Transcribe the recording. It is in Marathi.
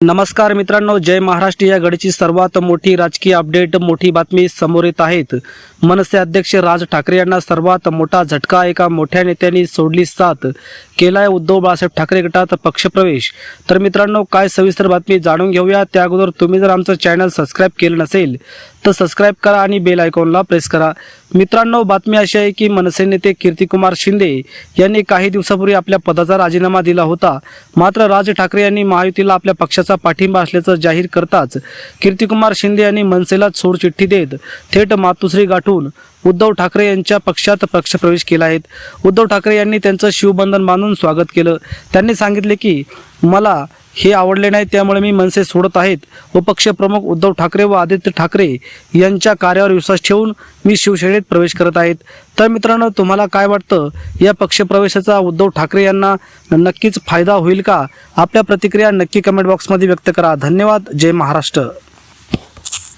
नमस्कार मित्रांनो जय महाराष्ट्र. या घडीची सर्वात मोठी राजकीय अपडेट मोठी बातमी समोर येत आहेत. मनसे अध्यक्ष राज ठाकरे यांना सर्वात मोठा झटका एका मोठ्या नेत्यांनी सोडली साथ. केलाय उद्धव बाळासाहेब ठाकरे गटात पक्षप्रवेश. तर मित्रांनो काय सविस्तर बातमी जाणून घेऊया. त्या अगोदर तुम्ही जर आमचं चॅनल सबस्क्राईब केलं नसेल तर सबस्क्राईब करा आणि बेल आयकॉनला प्रेस करा. मित्रांनो बातमी अशी आहे की मनसे नेते कीर्तिकुमार शिंदे यांनी काही दिवसापूर्वी आपल्या पदाचा राजीनामा दिला होता. मात्र राज ठाकरे यांनी महायुतीला आपल्या पक्षाचा पाठिंबा असल्याचं जाहीर करताच कीर्तिकुमार शिंदे यांनी मनसेला सोडचिठ्ठी देत थेट मातुश्री गाठून उद्धव ठाकरे यांच्या पक्षात पक्षप्रवेश केला आहे. उद्धव ठाकरे यांनी त्यांचं शिवबंधन बांधून स्वागत केलं. त्यांनी सांगितले की मला हे आवडले नाही त्यामुळे मी मनसे सोडत आहेत. व पक्षप्रमुख उद्धव ठाकरे व आदित्य ठाकरे यांच्या कार्यावर विश्वास ठेवून मी शिवसेनेत प्रवेश करत आहेत. तर मित्रांनो तुम्हाला काय वाटतं? या पक्षप्रवेशाचा उद्धव ठाकरे यांना नक्कीच फायदा होईल का? आपल्या प्रतिक्रिया नक्की कमेंट बॉक्समध्ये व्यक्त करा. धन्यवाद. जय महाराष्ट्र.